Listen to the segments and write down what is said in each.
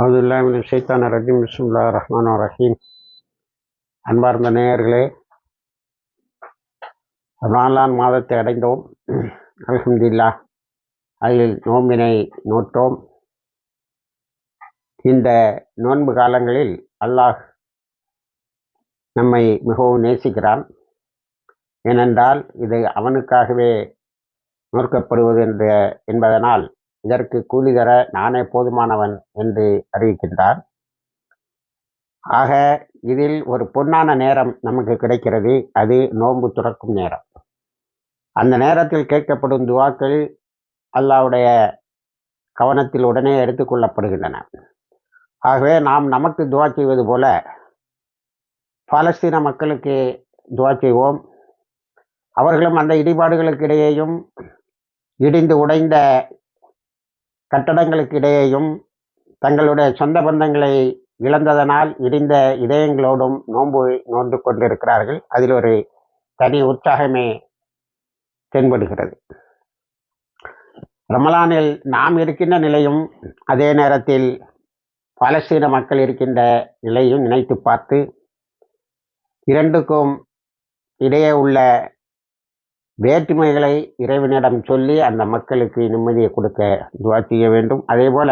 அது இல்லாமல் சைத்தான ரஜீம். பிஸ்முல்லா ரஹ்மான் ரஹீம். அன்பார்ந்த நேயர்களே ரமலான் மாதத்தை அடைந்தோம். அலமதுல்லா அதில் நோம்பினை நோட்டோம் இந்த நோன்பு காலங்களில் அல்லாஹ் நம்மை மிகவும் நேசிக்கிறான். ஏனென்றால் இது அவனுக்காகவே நோக்கப்படுவது என்ற என்பதனால் இதற்கு கூலி தர நானே போதுமானவன் என்று அறிவிக்கின்றார். ஆக இதில் ஒரு பொன்னான நேரம் நமக்கு கிடைக்கிறது. அது நோன்பு துறக்கும் நேரம். அந்த நேரத்தில் கேட்கப்படும் துவாக்கள் அல்லாவுடைய கவனத்தில் உடனே எடுத்துக்கொள்ளப்படுகின்றன ஆகவே நாம் நமக்கு துவா செய்வது போல பாலஸ்தீன மக்களுக்கு துவா செய்வோம். அவர்களும் அந்த இடிபாடுகளுக்கு இடையேயும் இடிந்து உடைந்த கட்டடங்களுக்கு இடையேயும் தங்களுடைய சொந்த பந்தங்களை இழந்ததனால் இடிந்த இதயங்களோடும் நோன்பு நோந்து கொண்டிருக்கிறார்கள். அதில் ஒரு தனி உற்சாகமே தென்படுகிறது. ரமலானில் நாம் இருக்கின்ற நிலையும் அதே நேரத்தில் பாலஸ்தீன மக்கள் இருக்கின்ற நிலையும் நினைத்து பார்த்து இரண்டுக்கும் இடையே உள்ள வேற்றுமைகளை இறைவனிடம் சொல்லி அந்த மக்களுக்கு நிம்மதியை கொடுக்க துவா செய்ய வேண்டும். அதே போல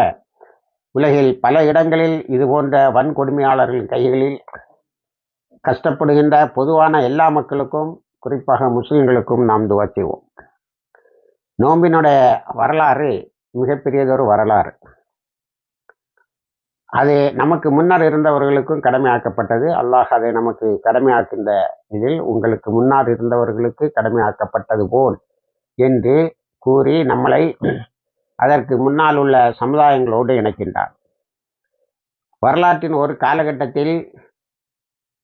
உலகில் பல இடங்களில் இது போன்ற வன்கொடுமையாளர்களின் கைகளில் கஷ்டப்படுகின்ற பொதுவான எல்லா மக்களுக்கும் குறிப்பாக முஸ்லிம்களுக்கும் நாம் துவா செய்வோம். நோம்பினுடைய வரலாறு மிகப்பெரியதொரு வரலாறு. அது நமக்கு முன்னர் இருந்தவர்களுக்கும் கடமையாக்கப்பட்டது. அல்லாஹ் அதை நமக்கு கடமையாக்கின்ற இதில் உங்களுக்கு முன்னால் இருந்தவர்களுக்கு கடமையாக்கப்பட்டது போல் என்று கூறி நம்மளை அதற்கு முன்னால் உள்ள சமுதாயங்களோடு இணைக்கின்றார். வரலாற்றின் ஒரு காலகட்டத்தில்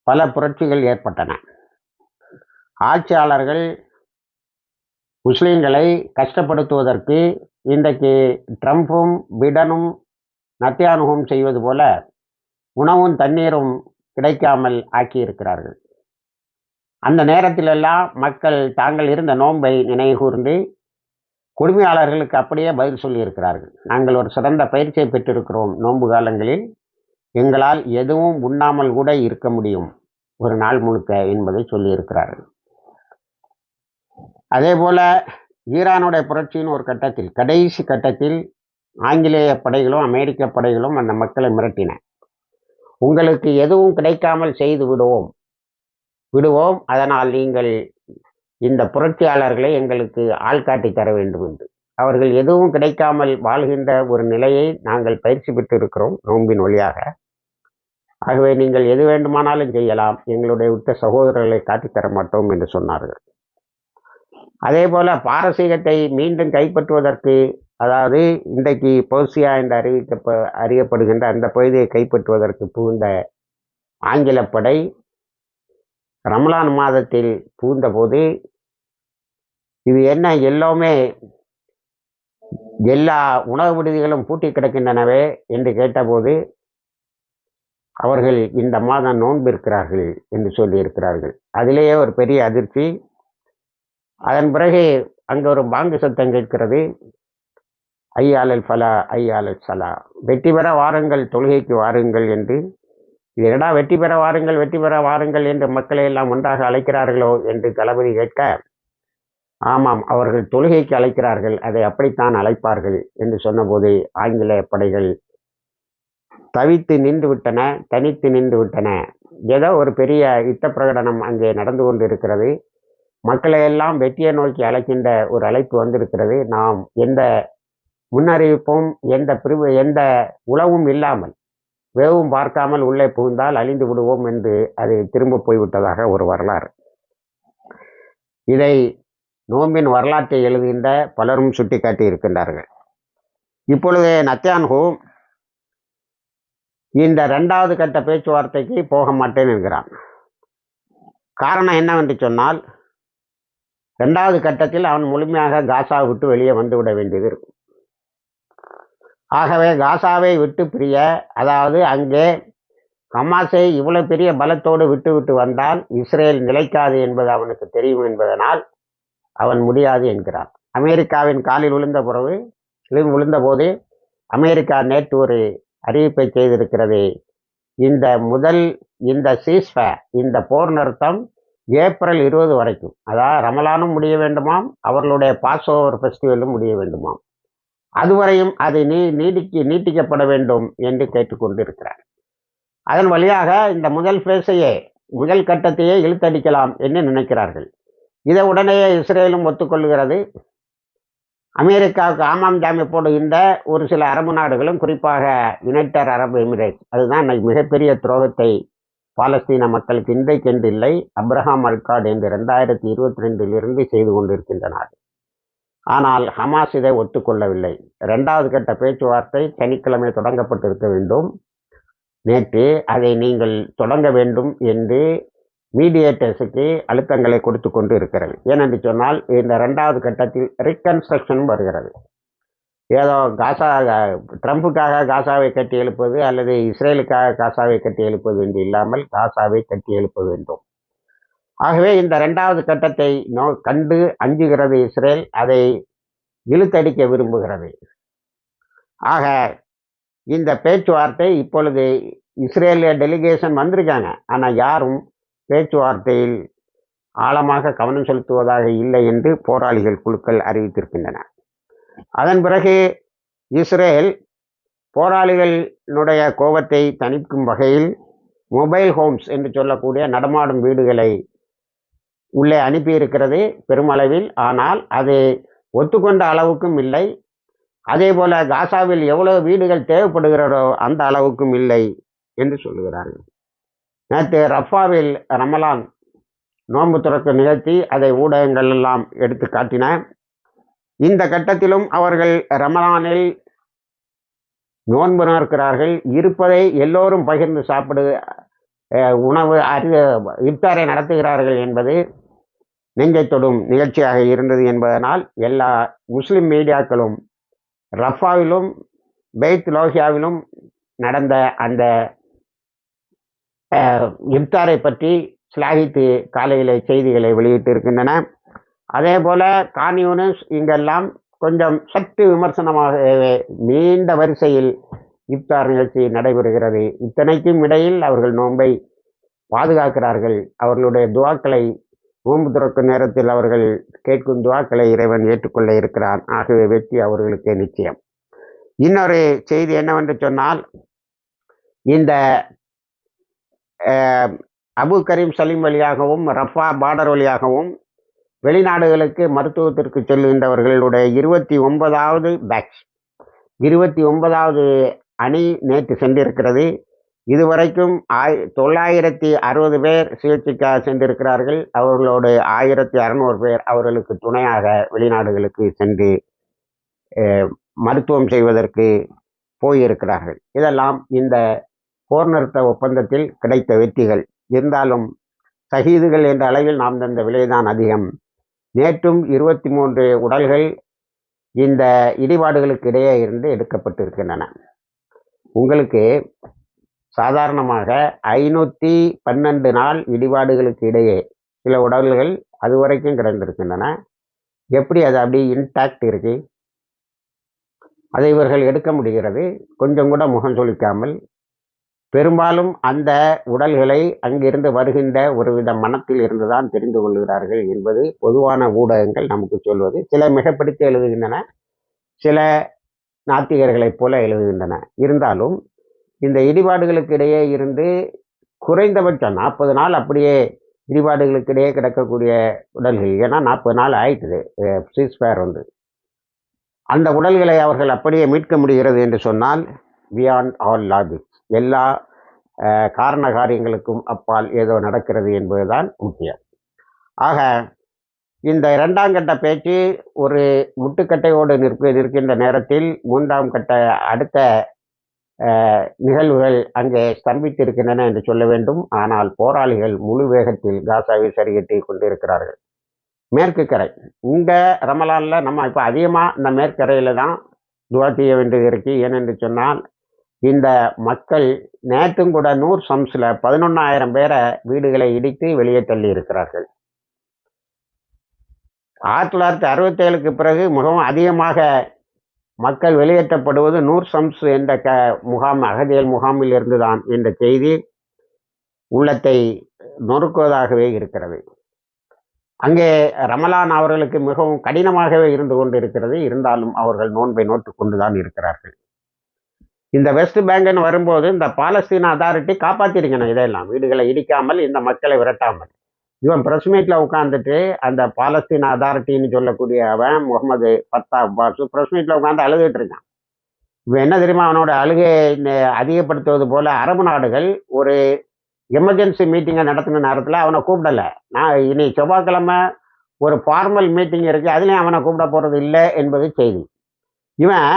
பல புரட்சிகள் ஏற்பட்டன. ஆட்சியாளர்கள் முஸ்லீம்களை கஷ்டப்படுத்துவதற்கு இன்றைக்கு ட்ரம்ப்பும் பிடனும் நத்தியானுகம் செய்வது போல உணவும் தண்ணீரும் கிடைக்காமல் ஆக்கியிருக்கிறார்கள். அந்த நேரத்திலெல்லாம் மக்கள் தாங்கள் இருந்த நோன்பை நினைவுகூர்ந்து கொடுமையாளர்களுக்கு அப்படியே பதில் சொல்லியிருக்கிறார்கள். நாங்கள் ஒரு சிறந்த பயிற்சியை பெற்றிருக்கிறோம் நோன்பு காலங்களில். எங்களால் எதுவும் உண்ணாமல் கூட இருக்க முடியும். ஒரு நாள் முழுக்க என்பதை சொல்லியிருக்கிறார்கள். அதே போல ஈரானுடைய புரட்சியின் ஒரு கட்டத்தில் கடைசி கட்டத்தில் ஆங்கிலேய படைகளும் அமெரிக்க படைகளும் அந்த மக்களை மிரட்டின. உங்களுக்கு எதுவும் கிடைக்காமல் செய்து விடுவோம். விடுவோம். அதனால் நீங்கள் இந்த புரட்சியாளர்களை எங்களுக்கு ஆள் காட்டி தர வேண்டும் என்று. அவர்கள் எதுவும் கிடைக்காமல் வாழ்கின்ற ஒரு நிலையை நாங்கள் பயிற்சி பெற்றிருக்கிறோம் நோம்பின் வழியாக. ஆகவே நீங்கள் எது வேண்டுமானாலும் செய்யலாம். எங்களுடைய உத்த சகோதரர்களை காட்டித்தர மாட்டோம் என்று சொன்னார்கள். அதே போல பாரசீகத்தை மீண்டும் கைப்பற்றுவதற்கு அதாவது இன்றைக்கு பர்சியா என்று அறிவிக்க அறியப்படுகின்ற அந்த பகுதியை கைப்பற்றுவதற்கு புகுந்த ஆங்கில படை ரமலான் மாதத்தில் புகுந்தபோது இது என்ன எல்லாமே எல்லா உணவு விடுதிகளும் பூட்டி கிடக்கின்றனவே என்று கேட்டபோது அவர்கள் இந்த மாதம் நோன்பிருக்கிறார்கள் என்று சொல்லியிருக்கிறார்கள். அதிலேயே ஒரு பெரிய அதிர்ச்சி. அதன் பிறகு அங்கே ஒரு பாங்கு சத்தம் கேட்கிறது. ஐயாளல் ஃபலா ஐயாளல் சலா. வெற்றி பெற வாருங்கள் தொழுகைக்கு வாருங்கள் என்று. இது என்னடா வெற்றி பெற வாருங்கள் வெற்றி பெற வாருங்கள் என்று மக்களை எல்லாம் ஒன்றாக அழைக்கிறார்களோ என்று தளபதி கேட்க ஆமாம் அவர்கள் தொழுகைக்கு அழைக்கிறார்கள் அதை அப்படித்தான் அழைப்பார்கள் என்று சொன்னபோது ஆங்கில படைகள் தவித்து நின்று விட்டன தனித்து நின்று விட்டன. ஏதோ ஒரு பெரிய யுத்த பிரகடனம் அங்கே நடந்து கொண்டு இருக்கிறது மக்களை எல்லாம் வெற்றியை நோக்கி அழைக்கின்ற ஒரு அழைப்பு வந்திருக்கிறது. நாம் எந்த முன்னறிவிப்பும் எந்த பிரிவு எந்த உளவும் இல்லாமல் வேவும் பார்க்காமல் உள்ளே புகுந்தால் அழிந்து விடுவோம் என்று அது திரும்ப போய்விட்டதாக ஒரு வரலாறு. இதை நோம்பின் வரலாற்றை எழுதுகின்ற பலரும் சுட்டிக்காட்டி இருக்கின்றார்கள். இப்பொழுது நத்தியான்ஹூ இந்த ரெண்டாவது கட்ட பேச்சுவார்த்தைக்கு போக மாட்டேன் என்கிறான். காரணம் என்னவென்று சொன்னால் ரெண்டாவது கட்டத்தில் அவன் முழுமையாக காசா விட்டு வெளியே வந்து விட வேண்டியது இருக்கும். ஆகவே காசாவை விட்டு பிரிய அதாவது அங்கே ஹமாஸை இவ்வளவு பெரிய பலத்தோடு விட்டுவிட்டு வந்தால் இஸ்ரேல் நிலைக்காது என்பது அவனுக்கு தெரியும் என்பதனால் அவன் முடியாது என்கிறான். அமெரிக்காவின் காலில் விழுந்த பிறகு விழுந்த போது அமெரிக்கா நேற்று ஒரு அறிவிப்பை செய்திருக்கிறது. இந்த முதல் இந்த சீஸ்ஃபே இந்த போர் நிறுத்தம் ஏப்ரல் இருபது வரைக்கும் அதாவது ரமலானும் முடிய வேண்டுமாம் அவர்களுடைய பாஸ் ஓவர் ஃபெஸ்டிவலும் முடிய வேண்டுமாம். அதுவரையும் அது நீ நீடிக்க நீட்டிக்கப்பட வேண்டும் என்று கேட்டுக்கொண்டிருக்கிறார். அதன் வழியாக இந்த முதல் பேசையே முதல் கட்டத்தையே இழுத்தடிக்கலாம் என்று நினைக்கிறார்கள். இதை உடனேயே இஸ்ரேலும் ஒத்துக்கொள்கிறது. அமெரிக்காவுக்கு ஆமாம் ஜாமி போடுகின்ற ஒரு சில அரபு நாடுகளும் குறிப்பாக யுனைடெட் அரபு எமிரேட்ஸ். அதுதான் இன்னைக்கு மிகப்பெரிய துரோகத்தை பாலஸ்தீன மக்களுக்கு இன்றைக்கென்று இல்லை அப்ரஹாம் அல்காட் என்று ரெண்டாயிரத்தி இருபத்தி ரெண்டிலிருந்து செய்து கொண்டிருக்கின்ற நாடு ஆனால் ஹமாஸ் இதை ஒத்துக்கொள்ளவில்லை. இரண்டாவது கட்ட பேச்சுவார்த்தை சனிக்கிழமை தொடங்கப்பட்டிருக்க வேண்டும். நேற்று அதை நீங்கள் தொடங்க வேண்டும் என்று மீடியேட்டர்ஸுக்கு அழுத்தங்களை கொடுத்து கொண்டு இருக்கிறது. ஏனென்று சொன்னால் இந்த ரெண்டாவது கட்டத்தில் ரீகன்ஸ்ட்ரக்ஷன் வருகிறது. ஏதோ காசா ட்ரம்ப்புக்காக காசாவை கட்டி எழுப்பது அல்லது இஸ்ரேலுக்காக காசாவை கட்டி எழுப்பது என்று இல்லாமல் காசாவை கட்டி எழுப்ப வேண்டும். ஆகவே இந்த ரெண்டாவது கட்டத்தை நோ கண்டு அஞ்சுகிறது இஸ்ரேல் அதை இழுத்தடிக்க விரும்புகிறது. ஆக இந்த பேச்சுவார்த்தை இப்பொழுது இஸ்ரேலிய டெலிகேஷன் வந்திருக்காங்க. ஆனால் யாரும் பேச்சுவார்த்தையில் ஆழமாக கவனம் செலுத்துவதாக இல்லை என்று போராளிகள் குழுக்கள் அறிவித்திருக்கின்றன. அதன் பிறகு இஸ்ரேல் போராளிகளுடைய கோபத்தை தணிக்கும் வகையில் மொபைல் ஹோம்ஸ் என்று சொல்லக்கூடிய நடமாடும் வீடுகளை உள்ளே அனுப்பியிருக்கிறது பெருமளவில். ஆனால் அது ஒத்துக்கொண்ட அளவுக்கும் இல்லை. அதே போல காசாவில் எவ்வளவு வீடுகள் தேவைப்படுகிறதோ அந்த அளவுக்கும் இல்லை என்று சொல்லுகிறார்கள். நேற்று ரஃபாவில் ரமலான் நோன்பு துறக்க நிகழ்த்தி அதை ஊடகங்கள் எல்லாம் எடுத்து காட்டின. இந்த கட்டத்திலும் அவர்கள் ரமலானில் நோன்பு இருக்கிறார்கள் இருப்பதை எல்லோரும் பகிர்ந்து சாப்பிடு உணவு அறி இப்தாரை நடத்துகிறார்கள் என்பது நெஞ்சை தொடும் நிகழ்ச்சியாக இருந்தது என்பதனால் எல்லா முஸ்லிம் மீடியாக்களும் ரஃபாவிலும் பெய்த் லோஹியாவிலும் நடந்த அந்த இப்தாரை பற்றி ஸ்லாகித்து காலையில் செய்திகளை வெளியிட்டு இருக்கின்றன அதே போல் கான்யூனிஸ் இங்கெல்லாம் கொஞ்சம் சற்று விமர்சனமாக நீண்ட வரிசையில் இப்தார் நிகழ்ச்சி நடைபெறுகிறது. இத்தனைக்கும் இடையில் அவர்கள் நோன்பை பாதுகாக்கிறார்கள். அவர்களுடைய துவாக்களை நோன்பு துறக்கும் நேரத்தில் அவர்கள் கேட்கும் துவாக்களை இறைவன் ஏற்றுக்கொள்ள இருக்கிறான். ஆகவே வெற்றி அவர்களுக்கு நிச்சயம். இன்னொரு செய்தி என்னவென்று சொன்னால் இந்த அபு கரீம் சலீம் வழியாகவும் ரஃபா பார்டர் வழியாகவும் வெளிநாடுகளுக்கு மருத்துவத்திற்கு செல்கின்றவர்களுடைய இருபத்தி ஒன்பதாவது பேட்ச் இருபத்தி ஒன்பதாவது அணி நேற்று சென்றிருக்கிறது. இதுவரைக்கும் ஆய் தொள்ளாயிரத்தி அறுபது பேர் சிகிச்சைக்காக சென்றிருக்கிறார்கள். அவர்களோடு ஆயிரத்தி அறநூறு பேர் அவர்களுக்கு துணையாக வெளிநாடுகளுக்கு சென்று மருத்துவம் செய்வதற்கு போயிருக்கிறார்கள். இதெல்லாம் இந்த போர் நிறுத்த ஒப்பந்தத்தில் கிடைத்த வெற்றிகள். இருந்தாலும் சகிதுகள் என்ற அளவில் நாம் தந்த விலைதான் அதிகம். நேற்றும் இருபத்தி மூன்று உடல்கள் இந்த இடிபாடுகளுக்கு இடையே இருந்து எடுக்கப்பட்டிருக்கின்றன. உங்களுக்கு சாதாரணமாக ஐநூற்றி பன்னெண்டு நாள் இடிபாடுகளுக்கு இடையே சில உடல்கள் அது வரைக்கும் கிடந்திருக்கின்றன. எப்படி அது அப்படி இன்டாக்ட் இருக்கு? அதை இவர்கள் எடுக்க முடிகிறது. கொஞ்சம் கூட முகம் சொலிக்காமல் பெரும்பாலும் அந்த உடல்களை அங்கிருந்து வருகின்ற ஒருவித மனத்தில் இருந்துதான் தெரிந்து கொள்கிறார்கள் என்பது பொதுவான ஊடகங்கள் நமக்கு சொல்வது. சில மிகப்படுத்தி எழுதுகின்றன. சில நாத்திகர்களைப் போல எழுதுகின்றன. இருந்தாலும் இந்த இடிபாடுகளுக்கு இடையே இருந்து குறைந்தபட்சம் நாற்பது நாள் அப்படியே இடிபாடுகளுக்கு இடையே கிடக்கக்கூடிய உடல்கள் ஏன்னா நாற்பது நாள் ஆயிட்டுது சீஸ்ஃபயர் வந்து. அந்த உடல்களை அவர்கள் அப்படியே மீட்க முடிகிறது என்று சொன்னால் பியாண்ட் ஆல் லாஜிக் எல்லா காரண காரியங்களுக்கும் அப்பால் ஏதோ நடக்கிறது என்பதுதான் முக்கியம். ஆக இந்த இரண்டாம் கட்ட பேச்சு ஒரு முட்டுக்கட்டையோடு நிற்க நிற்கின்ற நேரத்தில் மூன்றாம் கட்ட அடுத்த நிகழ்வுகள் அங்கே ஸ்தம்பித்திருக்கின்றன என்று சொல்ல வேண்டும். ஆனால் போராளிகள் முழு வேகத்தில் காசாவை சரிகட்டி கொண்டிருக்கிறார்கள். மேற்கு கரை. இந்த ரமலானில் நம்ம இப்போ அதிகமாக இந்த மேற்கரையில் தான் துவா செய்ய வேண்டியது இருக்குது ஏனென்று சொன்னால் இந்த மக்கள் நேற்றும் கூட நூர் சம்ஸில் பதினொன்றாயிரம் பேரை வீடுகளை இடித்து வெளியே தள்ளி இருக்கிறார்கள் ஆயிரத்தி தொள்ளாயிரத்தி அறுபத்தேழுக்கு பிறகு மிகவும் அதிகமாக மக்கள் வெளியேற்றப்படுவது நூர் சம்ஸ் என்ற க முகாம் அகதியல் முகாமில் இருந்துதான் என்ற செய்தி உள்ளத்தை நொறுக்குவதாகவே இருக்கிறது. அங்கே ரமலான் அவர்களுக்கு மிகவும் கடினமாகவே இருந்து கொண்டு இருக்கிறது இருந்தாலும் அவர்கள் நோன்பை நோட்டு கொண்டுதான் இருக்கிறார்கள். இந்த வெஸ்ட் பேங்க்னு வரும்போது இந்த பாலஸ்தீன அதாரிட்டி காப்பாற்றிருக்கணும் இதையெல்லாம் வீடுகளை இடிக்காமல் இந்த மக்களை விரட்டாமல். இவன் பிரஸ் மீட்டில் உட்காந்துட்டு அந்த பாலஸ்தீன் அதாரிட்டின்னு சொல்லக்கூடிய அவன் முகமது ஃபத்தா அப்பாஸ் ப்ரெஸ் மீட்டில் உட்காந்து அழுதுட்டு இருக்கான். இவன் என்ன தெரியுமா அவனோட அழுகை அதிகப்படுத்துவது போல அரபு நாடுகள் ஒரு எமர்ஜென்சி மீட்டிங்கை நடத்தின நேரத்தில் அவனை கூப்பிடலை. நான் இனி செவ்வாய்க்கிழமை ஒரு ஃபார்மல் மீட்டிங் இருக்குது அதுலேயும் அவனை கூப்பிட போகிறது இல்லை என்பது செய்தி. இவன்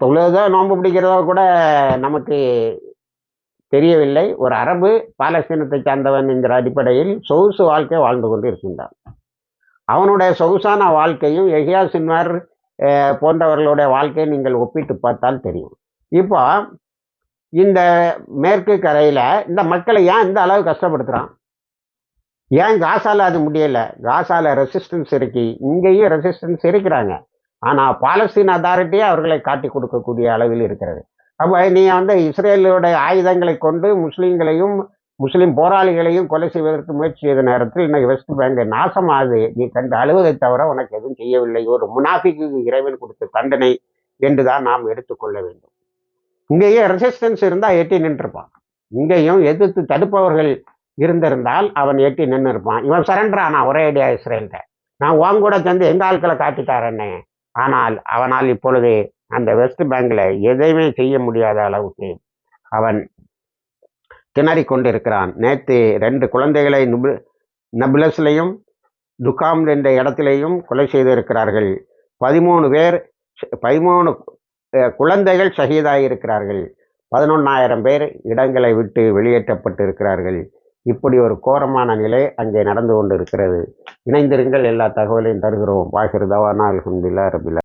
தொழுதோ நோன்பு பிடிக்கிறதோ கூட நமக்கு தெரியவில்லை. ஒரு அரபு பாலஸ்தீனத்தை சார்ந்தவன் என்கிற அடிப்படையில் சொகுசு வாழ்க்கை வாழ்ந்து கொண்டு இருக்கின்றான் அவனுடைய சொகுசான வாழ்க்கையும் எஹியா சின்வர் போன்றவர்களுடைய வாழ்க்கையை நீங்கள் ஒப்பிட்டு பார்த்தால் தெரியும். இப்போ இந்த மேற்கு கரையில் இந்த மக்களை ஏன் இந்த அளவு கஷ்டப்படுத்துகிறான் ஏன் காசால அது முடியலை? காசால ரெசிஸ்டன்ஸ் இருக்கு. இங்கேயும் ரெசிஸ்டன்ஸ் இருக்கிறாங்க. ஆனால் பாலஸ்தீன் அத்தாரிட்டியே அவர்களை காட்டி கொடுக்கக்கூடிய அளவில் இருக்கிறது. அப்போ நீ வந்து இஸ்ரேலுடைய ஆயுதங்களை கொண்டு முஸ்லீம்களையும் முஸ்லீம் போராளிகளையும் கொலை செய்வதற்கு முயற்சி செய்த நேரத்தில் இன்னைக்கு வெஸ்ட் பேங்க் நாசமாகுது. நீ கண்டு அழுவதை தவிர உனக்கு எதுவும் செய்யவில்லை. ஒரு முனாஃபிக்கு இறைவன் கொடுத்த தண்டனை என்றுதான் நாம் எடுத்துக்கொள்ள வேண்டும். இங்கேயே ரெசிஸ்டன்ஸ் இருந்தால் எட்டி நின்றுருப்பான் இங்கேயும் எதிர்த்து தடுப்பவர்கள் இருந்திருந்தால் அவன் எட்டி நின்று இருப்பான் இவன் சரண்டர் ஆனா ஒரே ஐடியா இஸ்ரேல்கிட்ட. நான் உன் கூட சேர்ந்து எங்கள் ஆட்களை காட்டிட்டாரன்னே ஆனால் அவனால் இப்பொழுது அந்த வெஸ்ட் பேங்கில் எதையுமே செய்ய முடியாத அளவுக்கு அவன் திணறி கொண்டிருக்கிறான் நேற்று ரெண்டு குழந்தைகளை நுபு நபுலஸ்லையும் துகாம் என்ற இடத்திலையும் கொலை செய்திருக்கிறார்கள். பதிமூணு பேர் பதிமூணு குழந்தைகள் ஷஹீதாகியிருக்கிறார்கள் பதினொன்னாயிரம் பேர் இடங்களை விட்டு வெளியேற்றப்பட்டு இருக்கிறார்கள் இப்படி ஒரு கோரமான நிலை அங்கே நடந்து கொண்டு இருக்கிறது இணைந்திருங்கள் எல்லா தகவலையும் தருகிறோம். வாகிருதவானா அலமதுல்லா ரபில்லா